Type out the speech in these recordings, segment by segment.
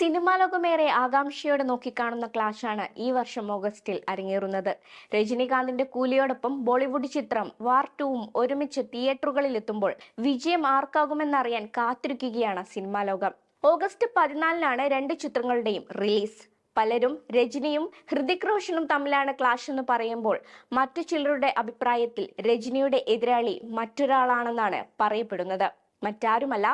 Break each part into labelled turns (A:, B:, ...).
A: Cinema ലോകമേറെ ആകാംക്ഷയോടെ നോക്കിക്കാണുന്ന ക്ലാഷാണ് ഈ വർഷം ഓഗസ്റ്റിൽ അരങ്ങേറുന്നത്. രജനീകാന്തിന്റെ കൂലിയോടൊപ്പം ബോളിവുഡ് ചിത്രം വാർ ടൂവും ഒരുമിച്ച് തിയേറ്ററുകളിൽ എത്തുമ്പോൾ വിജയം ആർക്കാകുമെന്നറിയാൻ കാത്തിരിക്കുകയാണ് സിനിമാ ലോകം. ഓഗസ്റ്റ് പതിനാലിനാണ് രണ്ട് ചിത്രങ്ങളുടെയും റിലീസ്. പലരും രജനിയും ഹൃതിക് റോഷനും തമ്മിലാണ് ക്ലാഷ് എന്ന് പറയുമ്പോൾ മറ്റു ചിലരുടെ അഭിപ്രായത്തിൽ രജനിയുടെ എതിരാളി മറ്റൊരാളാണെന്നാണ് പറയപ്പെടുന്നത്. മറ്റാരുമല്ല.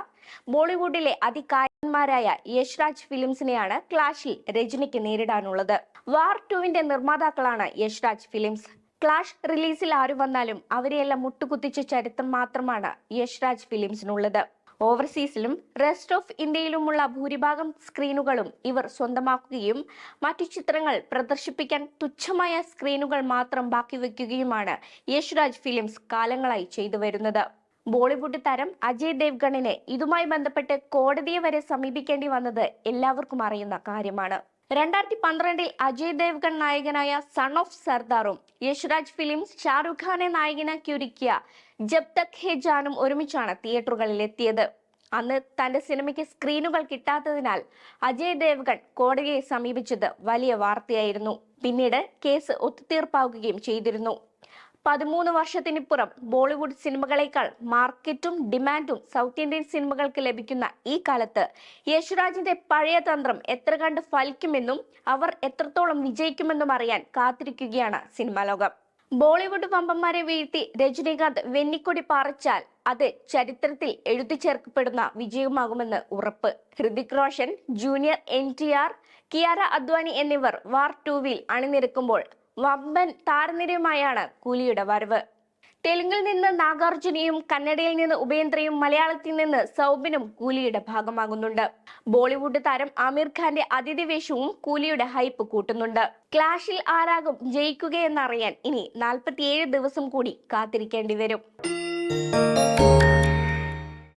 A: ബോളിവുഡിലെ അതികായന്മാരായ യശ്രാജ് ഫിലിംസിനെയാണ് ക്ലാഷിൽ രജനിക്ക് നേരിടാനുള്ളത്. വാർ ടുവിന്റെ നിർമ്മാതാക്കളാണ് യശ്രാജ് ഫിലിംസ്. ക്ലാഷ് റിലീസിൽ ആര് വന്നാലും അവരെയെല്ലാം മുട്ടുകുത്തിച്ച ചരിത്രം മാത്രമാണ് യശ്രാജ് ഫിലിംസിനുള്ളത്. ഓവർസീസിലും റെസ്റ്റ് ഓഫ് ഇന്ത്യയിലുമുള്ള ഭൂരിഭാഗം സ്ക്രീനുകളും ഇവർ സ്വന്തമാക്കുകയും മറ്റു ചിത്രങ്ങൾ പ്രദർശിപ്പിക്കാൻ തുച്ഛമായ സ്ക്രീനുകൾ മാത്രം ബാക്കി വയ്ക്കുകയുമാണ് യശ്രാജ് ഫിലിംസ് കാലങ്ങളായി ചെയ്തു വരുന്നത് ബോളിവുഡ് താരം അജയ് ദേവ്ഗണിനെ ഇതുമായി ബന്ധപ്പെട്ട് കോടതിയെ വരെ സമീപിക്കേണ്ടി വന്നത് എല്ലാവർക്കും അറിയുന്ന കാര്യമാണ്. രണ്ടായിരത്തി പന്ത്രണ്ടിൽ അജയ് ദേവ്ഗൺ നായകനായ സൺ ഓഫ് സർദാറും യശ്രാജ് ഫിലിംസ് ഷാറുഖ് ഖാനെ നായകനാക്കി ഒരുക്കിയ ജബ് തക് ഹെ ജാനും ഒരുമിച്ചാണ് തിയേറ്ററുകളിൽ എത്തിയത്. അന്ന് തന്റെ സിനിമയ്ക്ക് സ്ക്രീനുകൾ കിട്ടാത്തതിനാൽ അജയ് ദേവ്ഗൺ കോടതിയെ സമീപിച്ചത് വലിയ വാർത്തയായിരുന്നു. പിന്നീട് കേസ് ഒത്തുതീർപ്പാവുകയും ചെയ്തിരുന്നു. പതിമൂന്ന് വർഷത്തിനിപ്പുറം ബോളിവുഡ് സിനിമകളേക്കാൾ മാർക്കറ്റും ഡിമാൻഡും സൗത്ത് ഇന്ത്യൻ സിനിമകൾക്ക് ലഭിക്കുന്ന ഈ കാലത്ത് യേശുരാജിന്റെ പഴയ തന്ത്രം എത്ര കണ്ട് ഫലിക്കുമെന്നും അവർ എത്രത്തോളം വിജയിക്കുമെന്നും അറിയാൻ കാത്തിരിക്കുകയാണ് സിനിമാ ലോകം. ബോളിവുഡ് വമ്പന്മാരെ വീഴ്ത്തി രജനീകാന്ത് വെന്നിക്കൊടി പാറിച്ചാൽ അത് ചരിത്രത്തിൽ എഴുതി ചേർക്കപ്പെടുന്ന വിജയമാകുമെന്ന് ഉറപ്പ്. Hrithik Roshan junior N T R Kiara Advani എന്നിവർ വാർ ടൂവിൽ അണിനിരക്കുമ്പോൾ വമ്പൻ താരനിരയുമായാണ് കൂലിയുടെ വരവ്. തെലുങ്കിൽ നിന്ന് നാഗാർജുനയും കന്നഡയിൽ നിന്ന് ഉപേന്ദ്രയും മലയാളത്തിൽ നിന്ന് സൗബിനും കൂലിയുടെ ഭാഗമാകുന്നുണ്ട്. ബോളിവുഡ് താരം ആമിർ ഖാന്റെ അതിഥിവേഷവും കൂലിയുടെ ഹൈപ്പ് കൂട്ടുന്നുണ്ട്. ക്ലാഷിൽ ആരാകും ജയിക്കുകയെന്നറിയാൻ ഇനി നാൽപ്പത്തിയേഴ് ദിവസം കൂടി കാത്തിരിക്കേണ്ടി വരും.